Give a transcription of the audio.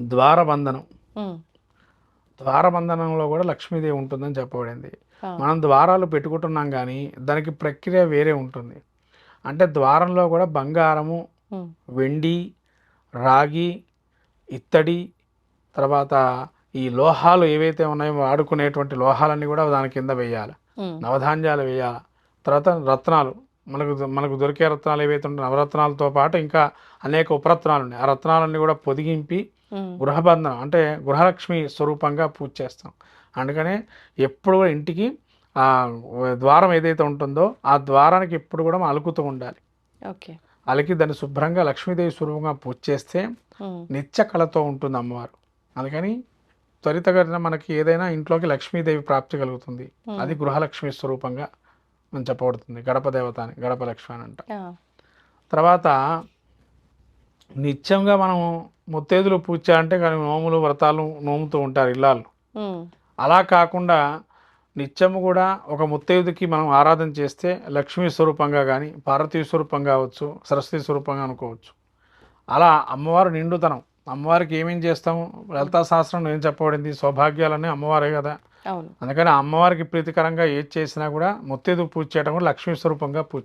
ద్వారబంధనం. ద్వారబంధనంలో కూడా లక్ష్మీదేవి ఉంటుందని చెప్పబడింది. మనం ద్వారాలు పెట్టుకుంటున్నాం కానీ దానికి ప్రక్రియ వేరే ఉంటుంది. అంటే ద్వారంలో కూడా బంగారము వెండి రాగి ఇత్తడి తర్వాత ఈ లోహాలు ఏవైతే ఉన్నాయో వాడుకునేటువంటి లోహాలన్నీ కూడా దాని కింద వేయాలి. నవధాన్యాలు వేయాలి. తర్వాత రత్నాలు. మనకు మనకు దొరికే రత్నాలు ఏవైతే ఉంటాయో నవరత్నాలతో పాటు ఇంకా అనేక ఉపరత్నాలు ఉన్నాయి. ఆ రత్నాలన్నీ కూడా పొదిగింపి గృహబంధనం అంటే గృహలక్ష్మి స్వరూపంగా పూజ చేస్తాం. అందుకనే ఎప్పుడు కూడా ఇంటికి ఆ ద్వారం ఏదైతే ఉంటుందో ఆ ద్వారానికి ఎప్పుడు కూడా అలుకుతూ ఉండాలి. ఓకే. అలికి దాన్ని శుభ్రంగా లక్ష్మీదేవి స్వరూపంగా పూజ చేస్తే నిత్య కళతో ఉంటుంది అమ్మవారు. అందుకని త్వరితగతిన మనకి ఏదైనా ఇంట్లోకి లక్ష్మీదేవి ప్రాప్తి కలుగుతుంది. అది గృహలక్ష్మి స్వరూపంగా మనం చెప్పబడుతుంది. గడప దేవత అని గడప లక్ష్మి అని అంట. తర్వాత నిత్యంగా మనం ముత్తేదులు పూజ అంటే కానీ నోములు వ్రతాలు నోముతూ ఉంటారు ఇల్లాలు అలా కాకుండా నిత్యము కూడా ఒక ముత్తైదుకి మనం ఆరాధన చేస్తే లక్ష్మీ స్వరూపంగా కానీ పార్వతీ స్వరూపం కావచ్చు సరస్వతి స్వరూపంగా అనుకోవచ్చు. అలా అమ్మవారు నిండుతనం. అమ్మవారికి ఏమేం చేస్తాము? లలితా శాస్త్రంలో ఏం చెప్పబడింది సౌభాగ్యాలన్నీ అమ్మవారే కదా. అందుకని అమ్మవారికి ప్రీతికరంగా ఏది చేసినా కూడా ముత్తైదు పూజ చేయడం కూడా లక్ష్మీ స్వరూపంగా పూజ